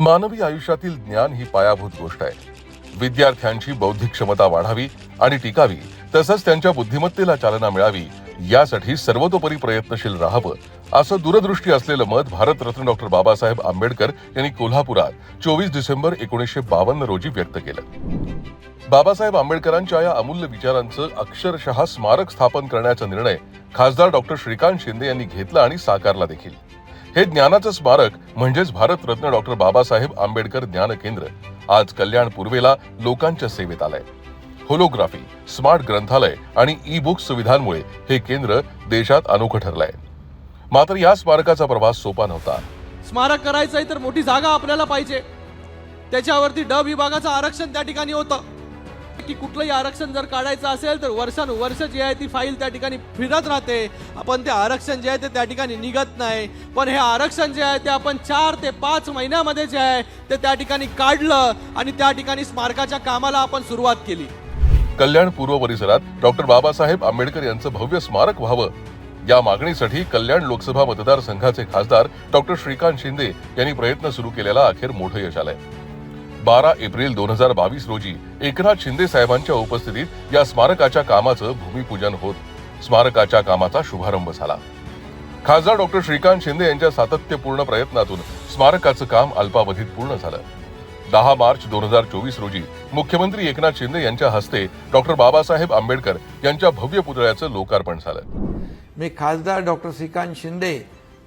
मानवी आयुष्यातील ज्ञान ही पायाभूत गोष्ट आहे. विद्यार्थ्यांची बौद्धिक क्षमता वाढावी आणि टिकावी तसंच त्यांच्या बुद्धिमत्तेला चालना मिळावी यासाठी सर्वतोपरी प्रयत्नशील राहावं असं दूरदृष्टी असलेलं मत भारतरत्न डॉक्टर बाबासाहेब आंबेडकर यांनी कोल्हापुरात चोवीस डिसेंबर एकोणीसशे बावन्न रोजी व्यक्त केलं. बाबासाहेब आंबेडकरांच्या या अमूल्य विचारांचं अक्षरशः स्मारक स्थापन करण्याचा निर्णय खासदार डॉक्टर श्रीकांत शिंदे यांनी घेतला आणि साकारला देखील. हे ज्ञानाचं स्मारक म्हणजेच भारतरत्न डॉक्टर बाबासाहेब आंबेडकर ज्ञान केंद्र. आज कल्याण पूर्वेला लोकांच्या सेवेत आलंय. होलोग्राफी स्मार्ट ग्रंथालय आणि ई बुक सुविधांमुळे हे केंद्र देशात अनोखं ठरलंय. मात्र या स्मारकाचा प्रवास सोपा नव्हता. स्मारक करायचंय तर मोठी जागा आपल्याला पाहिजे. त्याच्यावरती ड विभागाचं आरक्षण त्या ठिकाणी होतं. की कुठलंही आरक्षण जर काढायचं असेल तर वर्षानुवर्ष जी आहे ती फाईल त्या ठिकाणी फिरत राहते. आपण ते आरक्षण जे आहे ते त्या ठिकाणी निघत नाही. पण हे आरक्षण जे आहे ते आपण चार ते पाच महिन्यामध्ये जे आहे ते त्या ठिकाणी काढलं आणि त्या ठिकाणी स्मारकाच्या कामाला आपण सुरुवात केली. कल्याण पूर्व परिसरात डॉक्टर बाबासाहेब आंबेडकर यांचं भव्य स्मारक व्हावं. या मागणीसाठी कल्याण लोकसभा मतदारसंघाचे खासदार डॉक्टर श्रीकांत शिंदे यांनी प्रयत्न सुरू केलेला अखेर मोठं यश आलंय. बारा एप्रिल दोन हजार बावीस रोजी एकनाथ शिंदे साहेबांच्या उपस्थितीत या स्मारकाच्या कामाचं भूमिपूजन होत. स्मारकाच्या कामाचा शुभारंभ झाला. खासदार डॉक्टर श्रीकांत शिंदे यांच्या सातत्यपूर्ण प्रयत्नातून स्मारकाचं काम अल्पावधीत पूर्ण झालं. दहा मार्च दोन हजार चोवीस रोजी मुख्यमंत्री एकनाथ शिंदे यांच्या हस्ते डॉक्टर बाबासाहेब आंबेडकर यांच्या भव्य पुतळ्याचं लोकार्पण झालं. मी खासदार डॉक्टर श्रीकांत शिंदे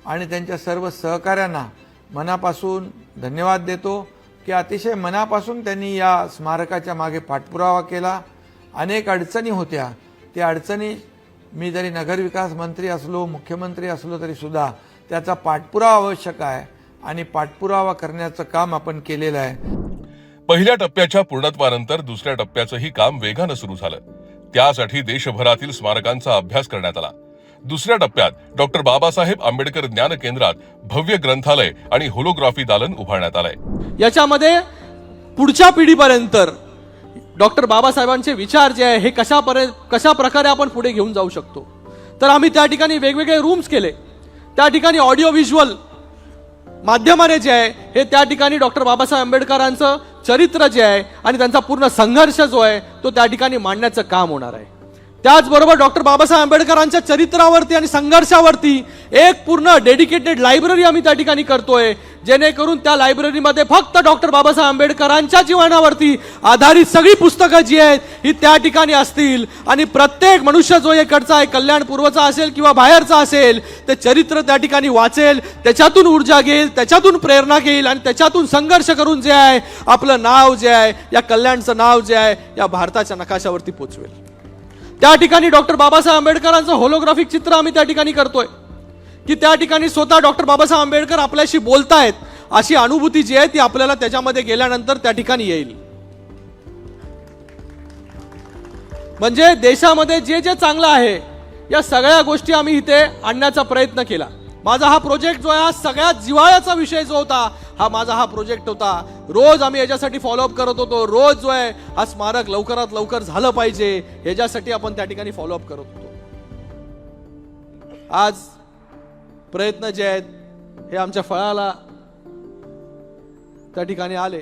आणि त्यांच्या सर्व सहकाऱ्यांना मनापासून धन्यवाद देतो. की अतिशय मनापासून त्यांनी या स्मारकाच्या मागे पाठपुरावा केला. अनेक अडचणी होत्या. त्या अडचणी मी जरी नगरविकास मंत्री असलो मुख्यमंत्री असलो तरीसुद्धा त्याचा पाठपुरावा आवश्यक आहे आणि पाठपुरावा करण्याचं काम आपण केलेलं आहे. पहिल्या टप्प्याच्या पूर्णत्वानंतर दुसऱ्या टप्प्याचंही काम वेगानं सुरू झालं. त्यासाठी देशभरातील स्मारकांचा अभ्यास करण्यात आला. दुसऱ्या टप्प्यात डॉक्टर बाबासाहेब आंबेडकर ज्ञान केंद्रात भव्य ग्रंथालय आणि होलोग्राफी दालन उभारण्यात आलंय. याच्यामध्ये पुढच्या पिढीपर्यंत डॉक्टर बाबासाहेबांचे विचार जे आहे हे कशापर्यंत कशा प्रकारे आपण पुढे घेऊन जाऊ शकतो? तर आम्ही त्या ठिकाणी वेगवेगळे रूम्स केले. त्या ठिकाणी ऑडिओ व्हिज्युअल माध्यमाने जे आहे हे त्या ठिकाणी डॉक्टर बाबासाहेब आंबेडकरांचं चरित्र जे आहे आणि त्यांचा पूर्ण संघर्ष जो आहे तो त्या ठिकाणी मांडण्याचं काम होणार आहे. त्याचबरोबर डॉक्टर बाबासाहेब आंबेडकरांच्या चरित्रावरती आणि संघर्षावरती एक पूर्ण डेडिकेटेड लायब्ररी आम्ही त्या ठिकाणी करतोय. जेणेकरून त्या लायब्ररीमध्ये फक्त डॉक्टर बाबासाहेब आंबेडकरांच्या जीवनावरती आधारित सगळी पुस्तकं जी आहेत ही त्या ठिकाणी असतील. आणि प्रत्येक मनुष्य जो इकडचा आहे कल्याण पूर्वचा असेल किंवा बाहेरचा असेल ते चरित्र त्या ठिकाणी वाचेल त्याच्यातून ऊर्जा घेईल त्याच्यातून प्रेरणा घेईल आणि त्याच्यातून संघर्ष करून जे आहे आपलं नाव जे आहे या कल्याणचं नाव जे आहे या भारताच्या नकाशावरती पोचवेल. त्या ठिकाणी डॉक्टर बाबासाहेब आंबेडकरांचं होलोग्राफिक चित्र आम्ही त्या ठिकाणी करतोय. की त्या ठिकाणी स्वतः डॉक्टर बाबासाहेब आंबेडकर आपल्याशी बोलतायत अशी अनुभूती जी आहे ती आपल्याला त्याच्यामध्ये गेल्यानंतर त्या ठिकाणी येईल. म्हणजे देशामध्ये जे जे चांगलं आहे या सगळ्या गोष्टी आम्ही इथे आणण्याचा प्रयत्न केला. माझा हा प्रोजेक्ट जो आहे हा सगळ्यात जिव्हाळ्याचा विषय जो होता हा माझा हा प्रोजेक्ट होता. रोज आम्ही याच्यासाठी फॉलोअप करत होतो. रोज जो आहे हा स्मारक लवकरात लवकर झालं पाहिजे. याच्यासाठी आपण त्या ठिकाणी फॉलोअप करत होतो. आज प्रयत्न जे आहेत हे आमच्या फळाला त्या ठिकाणी आले.